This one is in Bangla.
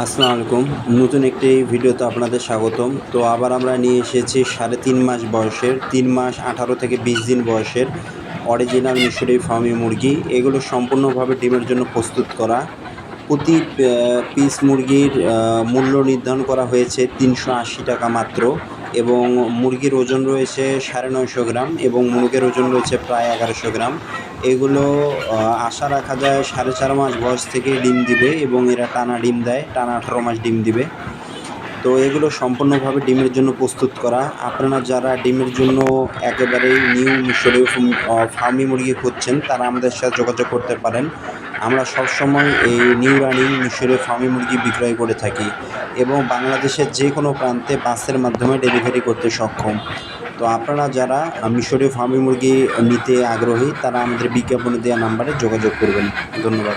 আসসালামু আলাইকুম। নতুন একটি ভিডিওতে আপনাদের স্বাগতম। তো আবার আমরা নিয়ে এসেছি সাড়ে তিন মাস বয়সের, তিন মাস আঠারো থেকে বিশ দিন বয়সের অরিজিনাল মিশরি ফার্মি মুরগি। এগুলো সম্পূর্ণভাবে ডিমের জন্য প্রস্তুত করা। প্রতি পিস মুরগির মূল্য নির্ধারণ করা হয়েছে তিনশো আশি টাকা মাত্র এবং মুরগির ওজন রয়েছে সাড়ে নয়শো গ্রাম এবং মুরগির ওজন রয়েছে প্রায় এগারোশো গ্রাম। এগুলো আশা রাখা যায় সাড়ে চার মাস বয়স থেকে ডিম দিবে এবং এরা টানা ডিম দেয়, টানা আঠারো মাস ডিম দিবে। তো এগুলো সম্পূর্ণভাবে ডিমের জন্য প্রস্তুত করা। আপনারা যারা ডিমের জন্য একেবারেই নিউ মিশরীয় ফার্মি মুরগি খুঁজছেন, তারা আমাদের সাথে যোগাযোগ করতে পারেন। আমরা সবসময় এই নিউ রানিং মিশরীয় ফার্মি মুরগি বিক্রয় করে থাকি এবং বাংলাদেশের যে কোনো প্রান্তে বাসের মাধ্যমে ডেলিভারি করতে সক্ষম। তো আপনারা যারা মিশরীয় ফার্মি মুরগি নিতে আগ্রহী, তারা আমাদের বিজ্ঞাপনে দেওয়া নাম্বারে যোগাযোগ করবেন। ধন্যবাদ।